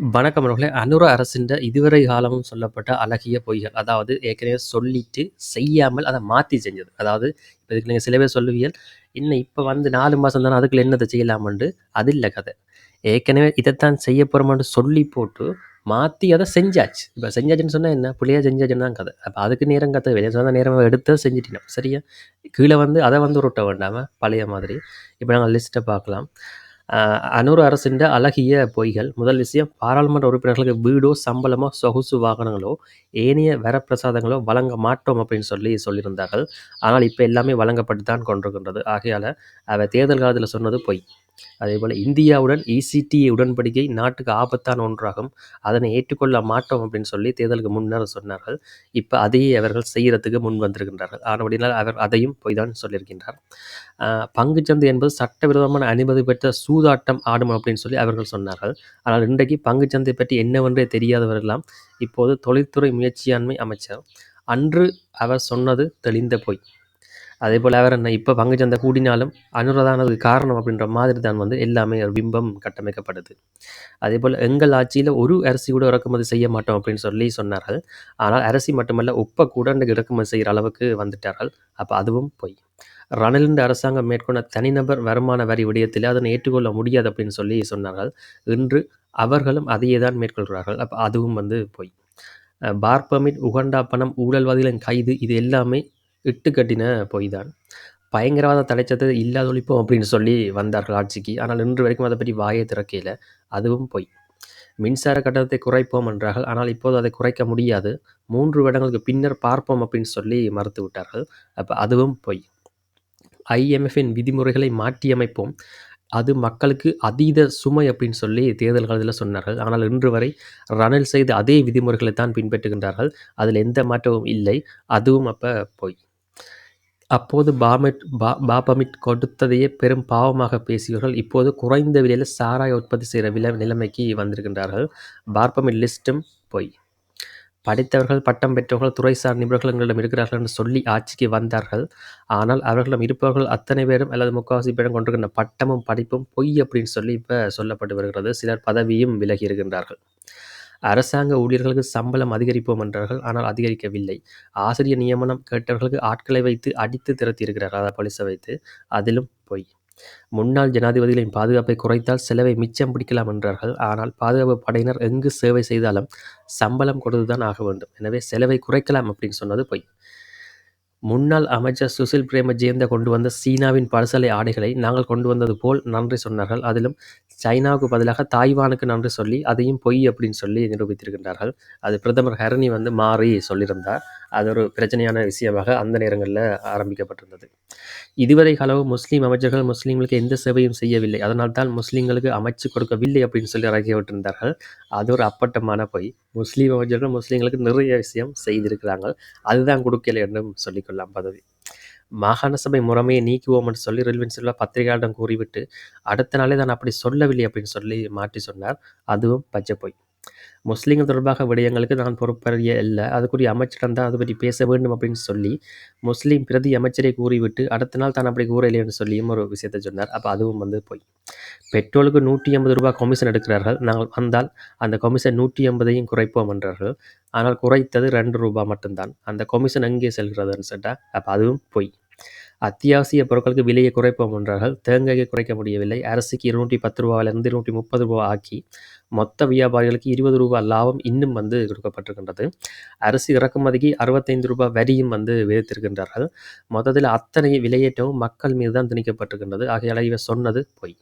வணக்கம் அவர்களே. அனுர அரசின் இதுவரை காலமும் சொல்லப்பட்ட அழகிய பொய்கள். அதாவது ஏற்கனவே சொல்லிட்டு, செய்யாமல் அதை மாத்தி செஞ்சது. அதாவது இப்போ இதுக்கு நீங்க சில பேர் சொல்லுவீர்கள், இன்னும் இப்ப வந்து நாலு மாசம் தானே அதுக்குள்ள என்னதை செய்யலாமண்டு அது இல்லை கதை ஏற்கனவே இதைத்தான் செய்ய போறோம்ன்னு சொல்லி போட்டு, மாத்தி அதை செஞ்சாச்சு. இப்ப செஞ்சாச்சுன்னு சொன்னா என்ன? பிழையா செஞ்சாச்சுன்னு தான் கதை அப்ப அதுக்கு நேரம் கதை வெளியே சொன்னால் நேரம் எடுத்து செஞ்சிட்டோம் சரியா? கீழே வந்து அதை வந்து உருட்ட வேண்டாம, பழைய மாதிரி. இப்ப நாங்கள் லிஸ்ட்டை பார்க்கலாம். அ அரசின் அழகிய பொய்கள். முதல் விஷயம் பாராளுமன்ற உறுப்பினர்களுக்கு வீடோ, சம்பளமோ, சொகுசு வாகனங்களோ, ஏனைய வரப்பிரசாதங்களோ வழங்க மாட்டோம் அப்படின்னு சொல்லி சொல்லியிருந்தார்கள். ஆனால் இப்ப எல்லாமே வழங்கப்பட்டு தான் கொண்டிருக்கின்றது. ஆகையால அவ தேர்தல் காலத்துல சொன்னது பொய். அதேபோல் இந்தியாவுடன் இசிடி உடன்படிக்கை நாட்டுக்கு ஆபத்தான ஒன்றாகும். அதனை ஏற்றுக்கொள்ள மாட்டோம் அப்படின்னு சொல்லி தேர்தலுக்கு முன்னர் சொன்னார்கள். இப்ப அதையே அவர்கள் செய்யறதுக்கு முன் வந்திருக்கின்றார்கள். ஆனபடியினால் அவர் அதையும் பொய் தான் சொல்லியிருக்கின்றார். பங்குச்சந்தை என்பது சட்டவிரோதமான அனுமதி பெற்ற சூதாட்டம் ஆடும் அப்படின்னு சொல்லி அவர்கள் சொன்னார்கள். ஆனால் இன்றைக்கு பங்குச்சந்தை பற்றி என்னவென்றே தெரியாதவர்களாம் இப்போது தொழில்துறை முயற்சியாண்மை அமைச்சர். அன்று அவர் சொன்னது தெளிந்த பொய். அதே போல் அவர் என்ன இப்ப பங்குச்சந்தை கூடினாலும் அனுரதானது காரணம் அப்படின்ற மாதிரி தான் வந்து எல்லாமே ஒரு பிம்பம் கட்டமைக்கப்படுது. அதே போல் எங்கள் ஆட்சியில் ஒரு அரிசி கூட இறக்குமதி செய்ய மாட்டோம் அப்படின்னு சொல்லி சொன்னார்கள். ஆனால் அரிசி மட்டுமல்ல, உப்பை கூட இறக்குமதி செய்கிற அளவுக்கு வந்துட்டார்கள். அப்போ அதுவும் பொய். ரணிலின் அரசாங்கம் மேற்கொண்ட தனிநபர் வருமான வரி விடயத்தில் அதனை ஏற்றுக்கொள்ள முடியாது அப்படின்னு சொல்லி சொன்னார்கள். இன்று அவர்களும் அதையே தான் மேற்கொள்கிறார்கள். அப்போ அதுவும் வந்து பொய். பார்பமிட் பார் உகண்டா பணம், ஊழல்வாதிகளின் கைது இது எல்லாமே இட்டுக்கட்டின பொய் தான். பயங்கரவாத தடைச்சட்டத்தை இல்லாதொழிப்போம் அப்படின்னு சொல்லி வந்தார்கள் ஆட்சிக்கு. ஆனால் இன்று வரைக்கும் அதை பற்றி வாயை திறக்கையில் அதுவும் பொய். மின்சார கட்டணத்தை குறைப்போம் என்றார்கள். ஆனால் இப்போது அதை குறைக்க முடியாது. மூன்று வருடங்களுக்கு பின்னர் பார்ப்போம் அப்படின்னு சொல்லி மறுத்து விட்டார்கள். அப்போ அதுவும் பொய். ஐஎம்எஃப்பின் விதிமுறைகளை மாற்றியமைப்போம். அது மக்களுக்கு அதீத சுமை அப்படின்னு சொல்லி தேர்தல் காலத்தில் சொன்னார்கள். ஆனால் இன்று வரை ரணில் செய்த அதே விதிமுறைகளை தான் பின்பற்றுகின்றார்கள். அதில் எந்த மாற்றமும் இல்லை. அதுவும் அப்போ பொய். அப்போது பாமிட் பா பாபமிட் கொடுத்ததையே பெரும் பாவமாக பேசியவர்கள் இப்போது குறைந்த விலையில் சாராய உற்பத்தி செய்கிற வில நிலைமைக்கு வந்திருக்கின்றார்கள். பார்பமிட் லிஸ்ட்டும் பொய். படித்தவர்கள், பட்டம் பெற்றவர்கள், துறைசார் நிபுணர்கள் எங்களிடம் இருக்கிறார்கள் என்று சொல்லி ஆட்சிக்கு வந்தார்கள். ஆனால் அவர்களிடம் இருப்பவர்கள் அத்தனை பேரும் அல்லது முக்கால்வாசி பேரும் கொண்டிருக்கின்ற பட்டமும், படிப்பும் பொய் அப்படின்னு சொல்லி இப்போ சொல்லப்பட்டு வருகிறது. சிலர் பதவியும் விலகி இருக்கின்றார்கள். அரசாங்க ஊழியர்களுக்கு சம்பளம் அதிகரிப்போம் என்றார்கள். ஆனால் அதிகரிக்கவில்லை. ஆசிரியர் நியமனம் கேட்டவர்களுக்கு ஆட்களை வைத்து அடித்து திறத்தியிருக்கிறார்கள் அதாவது போலீஸ வைத்து. அதிலும் பொய். முன்னாள் ஜனாதிபதிகளின் பாதுகாப்பை குறைத்தால் செலவை மிச்சம் பிடிக்கலாம் என்றார்கள். ஆனால் பாதுகாப்பு படையினர் எங்கு சேவை செய்தாலும் சம்பளம் கொடுத்துதான் ஆக வேண்டும். எனவே செலவை குறைக்கலாம் அப்படின்னு சொன்னது பொய். முன்னாள் அமைச்சர் சுசில் பிரேம ஜெயந்த கொண்டு வந்த சீனாவின் பழுசலை ஆடைகளை நாங்கள் கொண்டு வந்தது போல் நன்றி சொன்னார்கள். அதிலும் சைனாவுக்கு பதிலாக தாய்வானுக்கு நன்றி சொல்லி அதையும் பொய் அப்படின்னு சொல்லி நிரூபித்திருக்கின்றார்கள். அது பிரதமர் ஹரணி வந்து மாறி சொல்லியிருந்தார். அது ஒரு பிரச்சனையான விஷயமாக அந்த நேரங்களில் ஆரம்பிக்கப்பட்டிருந்தது. இதுவரை அளவு முஸ்லீம் அமைச்சர்கள் முஸ்லிம்களுக்கு எந்த சேவையும் செய்யவில்லை. அதனால் தான் முஸ்லீம்களுக்கு அமைச்சு கொடுக்கவில்லை அப்படின்னு சொல்லி இறக்கி விட்டிருந்தார்கள். அது ஒரு அப்பட்டமான பொய். முஸ்லீம் அமைச்சர்கள் முஸ்லிம்களுக்கு நிறைய விஷயம் செய்திருக்கிறாங்க. அதுதான் கொடுக்கலை என்றும் சொல்லிக்கொள்ளலாம் பதவி. மாகாண சபை முறைமையை நீக்குவோம் என்று சொல்லி ரில்வின் சில்வா பத்திரிகையாளரிடம் கூறிவிட்டு, அடுத்த நாளே தான் அப்படி சொல்லவில்லை அப்படின்னு சொல்லி மாற்றி சொன்னார். அதுவும் பச்சை பொய். முஸ்லீம்கள் தொடர்பாக விடயங்களுக்கு நான் பொறுப்பறிய இல்லை அதுக்குரிய அமைச்சரிடம் தான் அது பற்றி பேச வேண்டும் அப்படின்னு சொல்லி, முஸ்லீம் பிரதி அமைச்சரை கூறிவிட்டு, அடுத்த நாள் தான் அப்படி கூறவில்லை சொல்லியும் ஒரு விஷயத்தை சொன்னார். அப்போ அதுவும் வந்து பொய். பெட்ரோலுக்கு ரூ. 180 கமிஷன் எடுக்கிறார்கள். நாங்கள் வந்தால் அந்த கமிஷன் 180ஐயும் குறைப்போம் என்றார்கள். ஆனால் குறைத்தது ரெண்டு ரூபாய் மட்டும்தான் அந்த கமிஷன் எங்கே செல்கிறதுன்னு சொல்லிட்டா அப்போ அதுவும் பொய். அத்தியாவசிய பொருட்களுக்கு விலையை குறைப்போம் என்றார்கள். தேங்காயை குறைக்க முடியவில்லை. அரசுக்கு இருநூற்றி பத்து ரூ. 210லிருந்து ரூ. 130 ஆக்கி, மொத்த வியாபாரிகளுக்கு இருபது ரூபாய் லாபம் இன்னும் வந்து கொடுக்கப்பட்டிருக்கின்றது. அரிசி இறக்குமதிக்கு அறுபத்தைந்து ரூபாய் வரியும் வந்து விதித்திருக்கின்றார்கள். மொத்தத்தில் அத்தனை விலையேற்றமும் மக்கள் மீது தான் திணிக்கப்பட்டிருக்கின்றது. ஆகையால இவர் சொன்னது பொய்.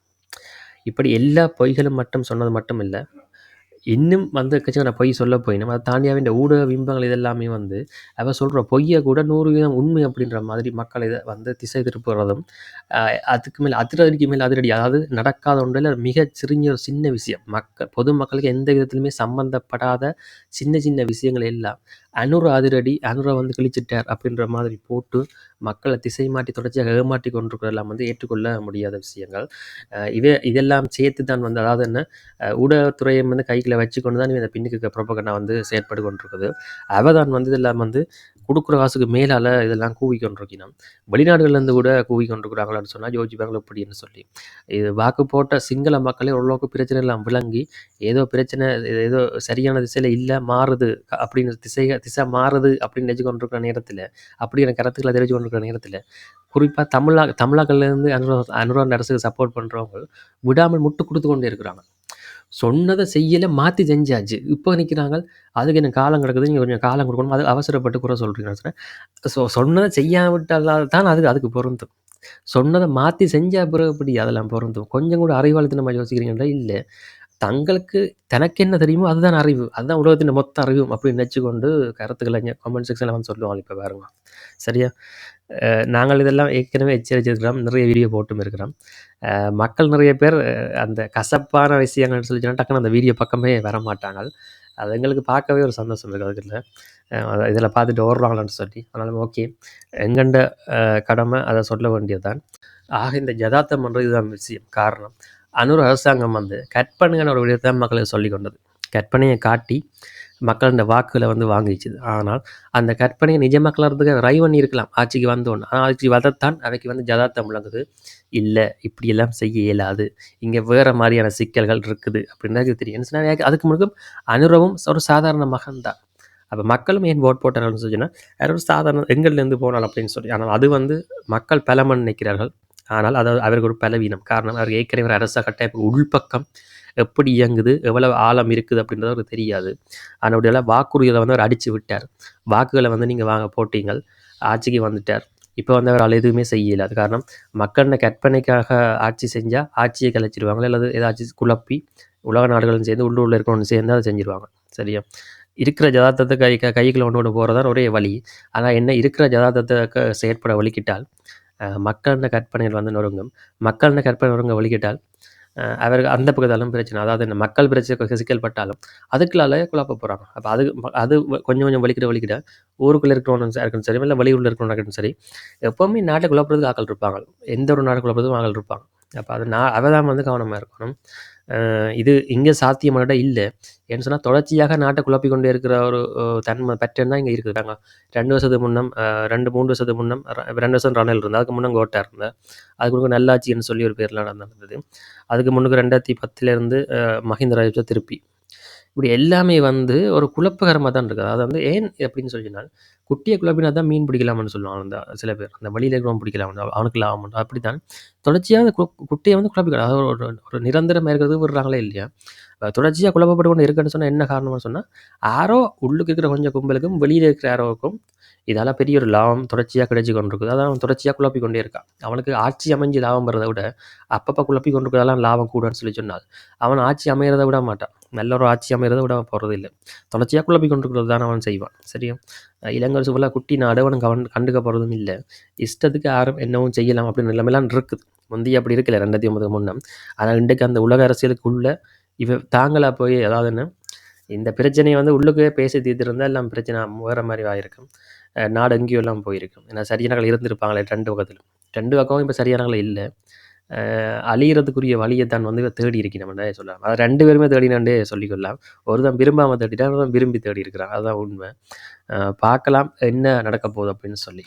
இப்படி எல்லா பொய்களும் மட்டும் சொன்னது மட்டும் இல்லை இன்னும் வந்து எக்கச்சக்கமான பொய் சொல்ல போயினும், அதை தாண்டியாவே இந்த ஊடக பிம்பங்கள் இதெல்லாமே வந்து அவர் சொல்கிற பொய்யை கூட 100% உண்மை அப்படின்ற மாதிரி மக்கள் இதை வந்து திசை திருப்புறதும், அதுக்கு மேலே அதிரடிக்கு மேலே அதிரடி. அதாவது நடக்காத ஒன்றில் மிக சிறிய ஒரு சின்ன விஷயம். மக்கள் பொதுமக்களுக்கு எந்த விதத்துலையுமே சம்மந்தப்படாத சின்ன சின்ன விஷயங்கள் எல்லாம் அனுர அதிரடி, அனுர வந்து கிழிச்சிட்டார் அப்படின்ற மாதிரி போட்டு மக்களை திசை மாட்டி தொடர்ச்சியாக ஏமாற்றிக் கொண்டிருக்கிறதெல்லாம் வந்து ஏற்றுக்கொள்ள முடியாத விஷயங்கள். இவே இதெல்லாம் சேர்த்து தான் வந்து அதாவது என்ன, ஊடகத்துறையை வந்து கைகளை வச்சுக்கொண்டு தான் இந்த பின்னுக்கு ப்ரொபகண்டா வந்து செயற்பட்டு கொண்டிருக்குது அவ தான் வந்து இதெல்லாம் வந்து கொடுக்குற காசுக்கு மேலால் இதெல்லாம் கூவி கொண்டிருக்கணும். வெளிநாடுகள்லேருந்து கூட கூவி கொண்டிருக்கிறாங்களான்னு சொன்னால் யோசிப்பாங்களோ எப்படின்னு சொல்லி. இது வாக்கு போட்ட சிங்கள மக்களே ஓரளவுக்கு பிரச்சனை எல்லாம் விளங்கி ஏதோ பிரச்சனை ஏதோ சரியான திசையில் இல்லை மாறுது அப்படின்னு திசை திசை மாறுது அப்படின்னு நினைச்சு கொண்டிருக்கிற நேரத்தில் அப்படிங்கிற கருத்துக்களை தெரிஞ்சு கொண்டிருக்கிற நேரத்தில் குறிப்பாக தமிழா தமிழாக்கள்லேருந்து அனுரா அனுரான் அரசுக்கு சப்போர்ட் பண்ணுறவங்க விடாமல் முட்டு கொடுத்து கொண்டே இருக்கிறாங்க. சொன்னதை செய்யலை மாற்றி செஞ்சாச்சு. இப்போ நிற்கிறாங்க அதுக்கு என்ன காலம் கிடக்குது நீங்கள் கொஞ்சம் காலம் கொடுக்கணும் அது அவசரப்பட்டு குறை சொல்கிறீங்க ஸோ சொன்னதை செய்யாவிட்டால் தான் அதுக்கு அதுக்கு பொருந்தும். சொன்னதை மாற்றி செஞ்சால் பிறகு அதெல்லாம் பொருந்தும்? கொஞ்சம் கூட அறிவாளத்தை யோசிக்கிறீங்களா? இல்லை. தங்களுக்கு தனக்கு என்ன தெரியுமோ அதுதான் அறிவு. அதுதான் உலகத்தின் மொத்த அறிவும் அப்படின்னு நினச்சிக்கொண்டு கருத்துக்களை கமெண்ட் செக்ஷனில் வந்து சொல்லுவாங்க இப்போ பாருங்க. சரியா? நாங்கள் இதெல்லாம் ஏற்கனவே எச்சரிச்சிருக்கிறோம் நிறைய வீடியோ போட்டும் இருக்கிறோம். அஹ் மக்கள் நிறைய பேர் அந்த கசப்பான விஷயங்கள்னு சொல்லி சொன்னா டக்குன்னு அந்த வீடியோ பக்கமே வர மாட்டாங்க அது எங்களுக்கு பார்க்கவே ஒரு சந்தோஷம் இருக்குது அதுக்குள்ள. இதில் பார்த்துட்டு ஓடுறாங்களான்னு சொல்லி. அதனால ஓகே எங்கண்ட கடமை அதை சொல்ல வேண்டியதுதான். ஆக இந்த ஜதார்த்தம் பண்ணுறது இதுதான் விஷயம் காரணம். அன்னொரு அரசாங்கம் வந்து கற்பனையான ஒரு விடயத்தை மக்களுக்கு சொல்லி கொண்டது. கற்பனையை காட்டி மக்கள் இந்த வாக்குகளை வந்து வாங்கிச்சுது ஆனால் அந்த கற்பனையை நிஜமாக்கலறதுக்கு ரை பண்ணி இருக்கலாம். ஆட்சிக்கு வந்தோன்னு ஆனால் ஆட்சி வதத்தான் அவைக்கு வந்து ஜதார்த்தம் விளங்குது இல்லை இப்படியெல்லாம் செய்ய இயலாது. இங்கே வேறு மாதிரியான சிக்கல்கள் இருக்குது. அப்படின்னு தெரியும். என்ன அதுக்கு முழுக்க அனுரவும் ஒரு சாதாரண மகன் தான். அப்போ மக்களும் ஏன் ஓட் போட்டார்கள்னு சொன்னால் யாரும் சாதாரண எங்கள்லேருந்து போனால் அப்படின்னு சொல்லி. ஆனால் அது வந்து மக்கள் பலமன் நினைக்கிறார்கள். ஆனால் அது அவருக்கு ஒரு பலவீனம். காரணம் அவர் ஏற்கனவே அரச கட்டமைப்பு உள்பக்கம் எப்படி இயங்குது எவ்வளவு ஆழம் இருக்குது அப்படின்றது அவருக்கு தெரியாது. அதனுடைய வாக்குறுதிகளை வந்து அவர் அடித்து விட்டார். வாக்குகளை வந்து நீங்கள் வாங்க போட்டீங்கள் ஆட்சிக்கு வந்துட்டார். இப்போ வந்து அவரால் எதுவுமே செய்யல. அது காரணம் மக்கள கற்பனைக்காக ஆட்சி செஞ்சால் ஆட்சியை கலைச்சிடுவாங்க அல்லது ஏதாச்சும் குழப்பி உலக நாடுகளும் சேர்ந்து உள்ளூரில் இருக்கணும்னு சேர்ந்து அதை செஞ்சிருவாங்க. சரியா? இருக்கிற ஜதார்த்தத்தை கை க- ஒன்று ஒன்று போகிறதான் ஒரே வழி. ஆனால் என்ன இருக்கிற ஜதார்த்தத்தை க- செயற்பட வலிக்கிட்டால் அஹ், மக்களின் கற்பனைகள் வந்து நொறுங்கும். மக்களின் கற்பனை நொறுங்க வலிக்கிட்டால் அவருக்கு அந்த பக்கத்தாலும் பிரச்சனை. அதாவது இந்த மக்கள் பிரச்சனை சிக்கல் பட்டாலும் அதுக்குள்ளால குழப்ப போகிறாங்க அப்போ அது அது கொஞ்சம் கொஞ்சம் வலிக்கிட வலிக்கிட ஊருக்குள்ளே இருக்கிறவனும் இருக்கணும் சரி இல்லை வெளியூரில் இருக்கிறவங்க இருக்கணும் சரி எப்போவுமே நாட்டை குழப்பறதுக்கு ஆக்கள் இருப்பாங்க. எந்த ஒரு நாட்டை குழப்பறதுக்கும் ஆக்கள் இருப்பாங்க. அப்போ அது நான் அவதான் வந்து கவனமாக இருக்கணும். இது இங்கே சாத்தியமான இல்லை. ஏன்னு சொன்னால் தொடர்ச்சியாக நாட்டை குழப்பி கொண்டே இருக்கிற ஒரு தன்மை பேட்டர்ன் தான் இங்கே இருக்குது. ரெண்டு வருஷத்துக்கு முன்னம் ரெண்டு மூணு வருஷத்துக்கு முன்னம் ர- ரெண்டு வருஷம் ரணில் இருந்தால் அதுக்கு முன்னே கோட்டா இருந்தேன் அதுக்கு முன்னாடி நல்லாட்சின்னு சொல்லி ஒரு பேர்லாம் நடந்தது. அதுக்கு முன்னுக்கு ரெண்டாயிரத்தி பத்துலேருந்து மஹிந்த ராஜபக்ச திருப்பி. இப்படி எல்லாமே வந்து ஒரு குழப்பகரமாக தான் இருக்குது. அதாவது வந்து ஏன் அப்படின்னு சொல்லினால் குட்டியை குழப்பினா தான் மீன் பிடிக்கலாம்னு சொல்லுவாங்க அந்த சில பேர். அந்த வழியில் இருக்கிறவன் பிடிக்கலாம். அவனுக்கு லாபம் அப்படி தான் தொடர்ச்சியாக அந்த கு- குட்டியை வந்து குழப்பிக்கலாம் அதாவது ஒரு ஒரு நிரந்தரமாக இருக்கிறது விடுறாங்களே இல்லையா? தொடர்ச்சியாக குழப்பப்பட்டு கொண்டு இருக்குன்னு சொன்னால் என்ன காரணம்னு சொன்னால் ஆரோ உள்ளுக்கு இருக்கிற கொஞ்சம் கும்பலுக்கும் வெளியில் இருக்கிற ஆரோவுக்கும் இதால் பெரிய ஒரு லாபம் தொடர்ச்சியாக கிடைச்சி கொண்டிருக்குது. அதான் அவன் தொடர்ச்சியாக குழப்பி கொண்டே இருக்கான். அவனுக்கு ஆட்சி அமைஞ்சு லாபம் வர்றதை விட அப்பப்போ குழப்பி கொண்டிருக்கிறதெல்லாம் லாபம் கூடன்னு சொல்லி சொன்னால் அவன் ஆட்சி அமையிறத விட மாட்டான். நல்ல ஒரு ஆட்சி அமைகிறத விட போகிறது இல்லை. தொடர்ச்சியாக குழப்பி கொண்டிருக்கிறது தான் அவன் செய்வான். சரியா? அஹ் இலங்கை சுவலாக குட்டி நாடு அவன் கவன் கண்டுக்க போகிறதும் இல்லை. இஷ்டத்துக்கு யாரும் என்னவும் செய்யலாம் அப்படின்னு நிலைமையெல்லாம் இருக்குது. முந்தைய அப்படி இருக்கல ரெண்டாயிரத்தி ஒன்பது முன்னே. ஆனால் இன்றைக்கு அந்த உலக அரசியலுக்குள்ள இவ தாங்களாக போய் ஏதாவது என்ன? இந்த பிரச்சனையை வந்து உள்ளுக்கே பேசி தீர்த்திருந்தால் எல்லாம் பிரச்சனை வேறு மாதிரி ஆகிருக்கும் நாடு எங்கேயோ எல்லாம் போயிருக்கும். ஏன்னா சரியானங்கள் இருந்திருப்பாங்களே ரெண்டு பக்கத்திலும். ரெண்டு பக்கமும் இப்போ சரியானங்கள் இல்லை. அழியறதுக்குரிய வழியை தான் வந்து தேடி இருக்கணும் சொல்லலாம். அதை ரெண்டு பேருமே தேடினாண்டே சொல்லிக்கொள்ளலாம் ஒருத்தன் விரும்பாமல் தேடிட்டான் ஒருத்தன் விரும்பி தேடி இருக்கிறான். அதுதான் உண்மை. பார்க்கலாம் என்ன நடக்க போகுது அப்படின்னு சொல்லி.